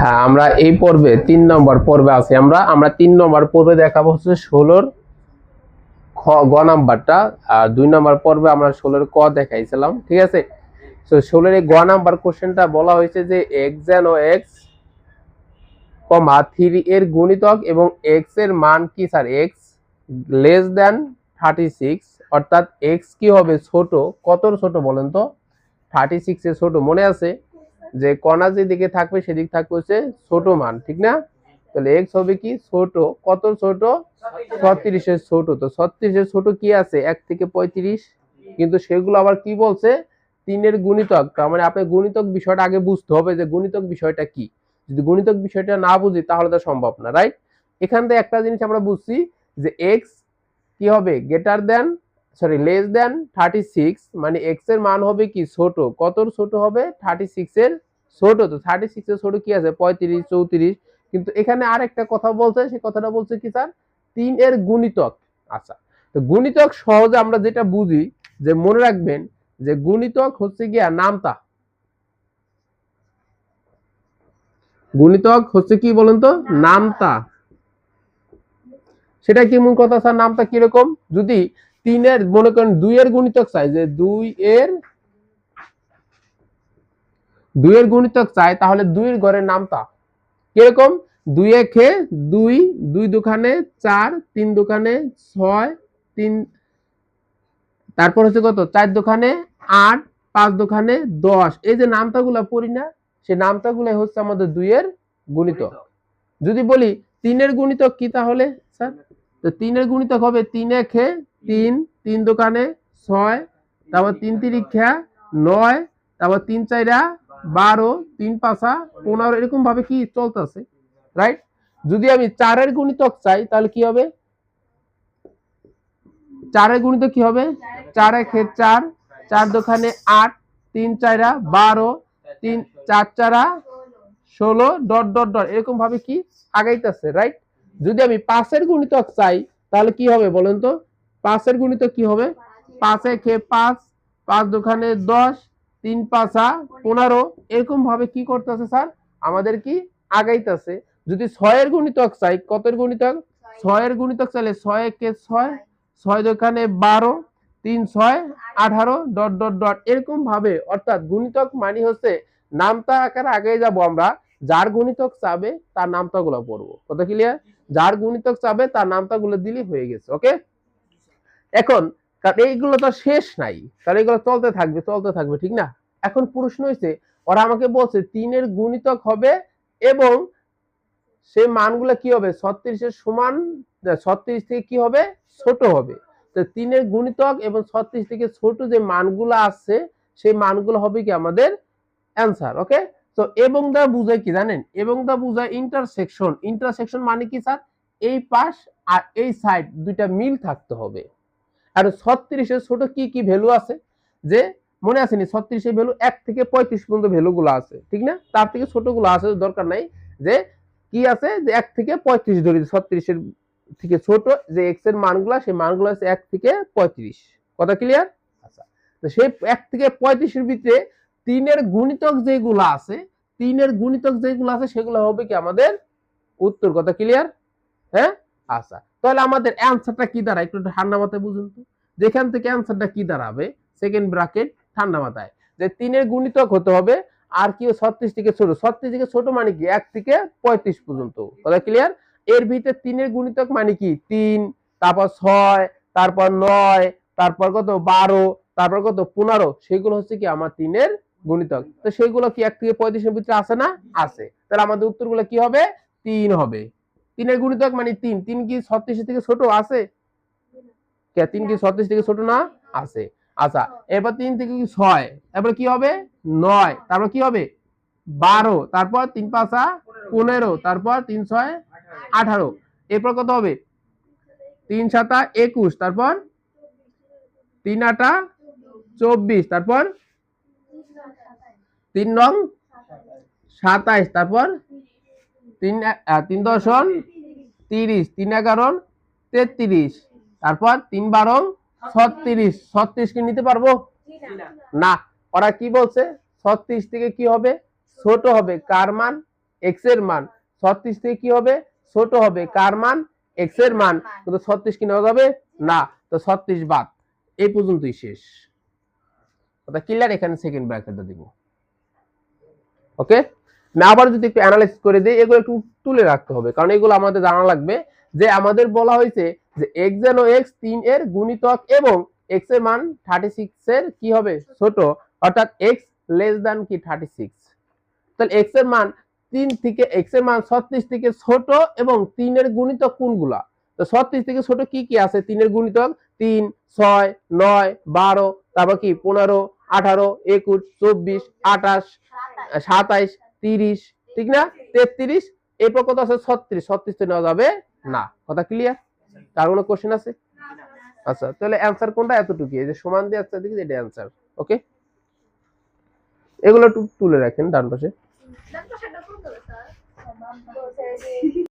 হ্যাঁ আমরা এই পর্বে তিন নম্বর পর্বে আছি। আমরা আমরা তিন নম্বর পর্বে দেখাবো হচ্ছে ষোলোর খ, গ নাম্বারটা। আর দুই নম্বর পর্বে আমরা ষোলোর ক দেখাইছিলাম, ঠিক আছে? তো ষোলোর এই গ নাম্বার কোশ্চেনটা বলা হয়েছে যে এক্স যেন এক্স কমা থ্রি এর গুণিতক এবং এক্সের মান কি sir X less than thirty six অর্থাৎ এক্স কি হবে ছোট? কত ছোট বলেন তো? থার্টি সিক্স এর ছোট মনে আছে? যে কণা যেদিকে থাকবে, সেদিক থাকবে হচ্ছে ছোট মান, ঠিক না? তাহলে এক্স হবে কি ছোট, কত ছোট? ছত্রিশের ছোট। তো ছত্রিশের ছোট কি আছে? এক থেকে পঁয়ত্রিশ। কিন্তু সেগুলো আবার কি বলছে? তিনের গুণিতক। তার মানে আপনি গুণিতক বিষয়টা আগে বুঝতে হবে যে গুণিতক বিষয়টা কি। যদি গুণিতক বিষয়টা না বুঝি, তাহলে তো সম্ভব না রাইট এখান থেকে একটা জিনিস আমরা বুঝছি যে এক্স কি হবে? Greater than sorry less than thirty six মানে এক্সের মান হবে কি ছোট? কতর ছোট হবে? থার্টি সিক্স এর ছোট। তো থার্টি সিক্স এর ছোট কি আছে? পঁয়ত্রিশ, চৌত্রিশ। কিন্তু এখানে আর একটা কথা বলছে, সে কথাটা বলছে কি স্যার? তিন এর গুণিতক। আচ্ছা তো গুণিতক সহজে আমরা যেটা বুঝি, যে মনে রাখবেন যে গুণিতক হচ্ছে গিয়া নামতা। গুণিতক হচ্ছে কি বলেন তো? নামতা। সেটা কি মূল কথা স্যার? নামটা কীরকম? যদি তিনের মনে করেন দুই এর গুণিতক চাই যে দুই এর দুই এর গুণিতক চাই তাহলে দুইয়ের ঘরের নামটা কীরকম? দুই একে দুই দুই দোকানে চার তিন দোকানে ছয় তিন তারপর হচ্ছে কত? চার দোকানে আট পাঁচ দোকানে দশ। এই যে নামতাগুলো পড়ি না সেই নামতাগুলো হচ্ছে আমাদের দুইয়ের গুণিতক। যদি বলি তিনের গুণিতক কি তাহলে স্যার? তো তিনের গুণিতক হবে তিন একে তিন তিন দোকানে ছয়, তারপর তিন তিরিক্ষা নয়, তারপর তিন চাইরা বারো, তিন পাঁচা পনেরো, এরকম ভাবে কি চলতেছে রাইট যদি আমি চারের গুণিতক চাই, তাহলে কি হবে? চারের গুণিতক কি হবে? চার একে চার চার দোকানে আট, তিন চাইরা বারো, তিন, চার চারা ষোলো, ডট ডট ডট, এরকম ভাবে কি আগাইতেছে রাইট যদি আমি পাঁচের গুণিতক চাই, তাহলে কি হবে বলেন তো? পাঁচের গুণিতক কি হবে? পাঁচ একে পাঁচ পাঁচ দোকানে দশ, তিন পাঁচা পনেরো। এরকম ভাবে কি করতেছে স্যার? আমাদের কি আগাইতেছে। যদি ছয়ের গুণিতক চাই, কতের গুণিতক? ছয়ের গুণিতক চাইলে ছয় একে ছয় ছয় দোকানে বারো, তিন ছয়, আঠারো, ডট ডট ডট। এরকম ভাবে, অর্থাৎ গুণিতক মানে হচ্ছে নামতা আকারে আগে যাব আমরা। যার গুণিতক চাবে, তার নামতা গুলো পড়ব। কথা ক্লিয়ার যার গুণিতক চাবে, তার নামতা গুলো দিলেই হয়ে গেছে ওকে এখন, কারণ এইগুলো তো শেষ নাই। কারণ এগুলো চলতে থাকবে চলতে থাকবে, ঠিক না? এখন প্রশ্ন হয়েছে ওরা আমাকে বলছে, তিনের গুণিতক হবে এবং সে মানগুলো কি হবে? ছত্রিশের সমান ছত্রিশ থেকে কি হবে? ছোট হবে। তো তিনের গুণিতক এবং ছত্রিশ থেকে ছোট যে মানগুলো আছে, সেই মানগুলো হবে কি আমাদের অ্যান্সার, ওকে? তো এবং দা বুঝায় কি জানেন? এবং দা বুঝায় ইন্টারসেকশন ইন্টারসেকশন মানে কি স্যার? এই পাশ আর এই সাইড দুইটা মিল থাকতে হবে। আর ছত্রিশের ছোট কি কি ভ্যালু আছে? যে মনে আছে নি ছত্রিশের ভ্যালু এক থেকে পঁয়ত্রিশ পর্যন্ত ভ্যালু গুলো আছে, ঠিক না? তার থেকে ছোটগুলো আছে, দরকার নাই যে কি আছে? যে এক থেকে পঁয়ত্রিশ ধরি, ছত্রিশের থেকে ছোট যে এক্সের মানগুলা, সেই মানগুলো আছে এক থেকে পঁয়ত্রিশ। কথা ক্লিয়ার আচ্ছা। সেই এক থেকে পঁয়ত্রিশের ভিতরে তিনের গুণিতক যেগুলো আছে, তিনের গুণিতক যেগুলো আছে, সেগুলো হবে কি আমাদের উত্তর, কথা ক্লিয়ার হ্যাঁ? আচ্ছা। তাহলে আমাদের অ্যান্সারটা কি দাঁড়ায়? একটু ঠান্ডা মাথায় বুঝুন তো। যেখান থেকে অ্যান্সারটা কি দাঁড়াবে? সেকেন্ড ব্র্যাকেট ঠান্ডা মাথায়। যে তিনের গুণিতক হতে হবে, আর কি ছত্রিশ থেকে ছোট। ছত্রিশ থেকে ছোট মানে কি? এক থেকে পঁয়ত্রিশ পর্যন্ত। কথা ক্লিয়ার এর ভিতরে তিনের গুণিতক মানে কি? তিন, তারপর ছয়, তারপর নয়, তারপর কত? বারো, তারপর কত? পনেরো। সেগুলো হচ্ছে কি? আমার তিনের গুণিতক। তো সেগুলো কি এক থেকে পঁয়ত্রিশের ভিতরে আছে না? আছে তাহলে আমাদের উত্তরগুলো কি হবে? তিন হবে। তিনের গুণিতক মানে তিন। তিন কি ছত্রিশ থেকে ছোট? আছে? তিন কি ছত্রিশ থেকে ছোট না? আছে। আচ্ছা এরপর তিন থেকে কি ছয়? এবার কি হবে? নয়। তারপর কি হবে? বারো। তারপর তিন পাঁচা পনেরো। তারপর তিন ছয় আঠারো। এরপর কত হবে? তিন সাতা একুশ। তারপর তিন আটা চব্বিশ। তারপর তিন রং সাতাইশ। তারপর তিন তিন দশন, তিরিশ, তিন এগারো তেত্রিশ। তারপর তিন বারো ছত্রিশ। ছত্রিশ কি নিতে পারব? না। ওরা কি বলছে? ছত্রিশ থেকে কি হবে? ছোট হবে। কার মান? এক্সের মান। ছত্রিশ থেকে কি হবে? ছোট হবে। কার মান? এক্সের মান। কিন্তু ছত্রিশ কি নেওয়া যাবে? না। তো ছত্রিশ বাদ। এই পর্যন্তই শেষ। ওটা ক্লিয়ার এখানে সেকেন্ড ব্র্যাকেটটা দিব। ওকে আমি আবার যদি একটু অ্যানালাইসিস করে দিই, এগুলো একটু তুলে রাখতে হবে। কারণ এগুলো আমাদের জানা লাগবে যে আমাদের বলা হয়েছে যে এক্স যেন এক্স তিন এর গুণিতক এবং এক্সের মান থার্টি সিক্স এর কি হবে? ছোট। অর্থাৎ এক্স লেস দ্যান কি? থার্টি সিক্স তাহলে এক্সের মান তিন থেকে এক্সের মান ছত্রিশ থেকে ছোট এবং তিনের গুণিতক কোনগুলা? তো ছত্রিশ থেকে ছোট কি কি আছে? তিনের গুণিতক তিন, ছয়, নয়, বারো, তারপর কি? পনেরো, আঠারো, একুশ, চব্বিশ, আঠাশ, সাতাইশ তিরিশ, ঠিক না? তেত্রিশ এরপর কত আছে ছত্রিশ ছত্রিশ তো নেওয়া যাবে না। কথা ক্লিয়ার তার কোনো কোশ্চেন আছে? আচ্ছা তাহলে অ্যান্সার কোনটা? এতটুকু এই যে সমান দিয়ে আসছে দেখি এটা অ্যান্সার ওকে এগুলো একটু তুলে রাখেন ডান পাশে।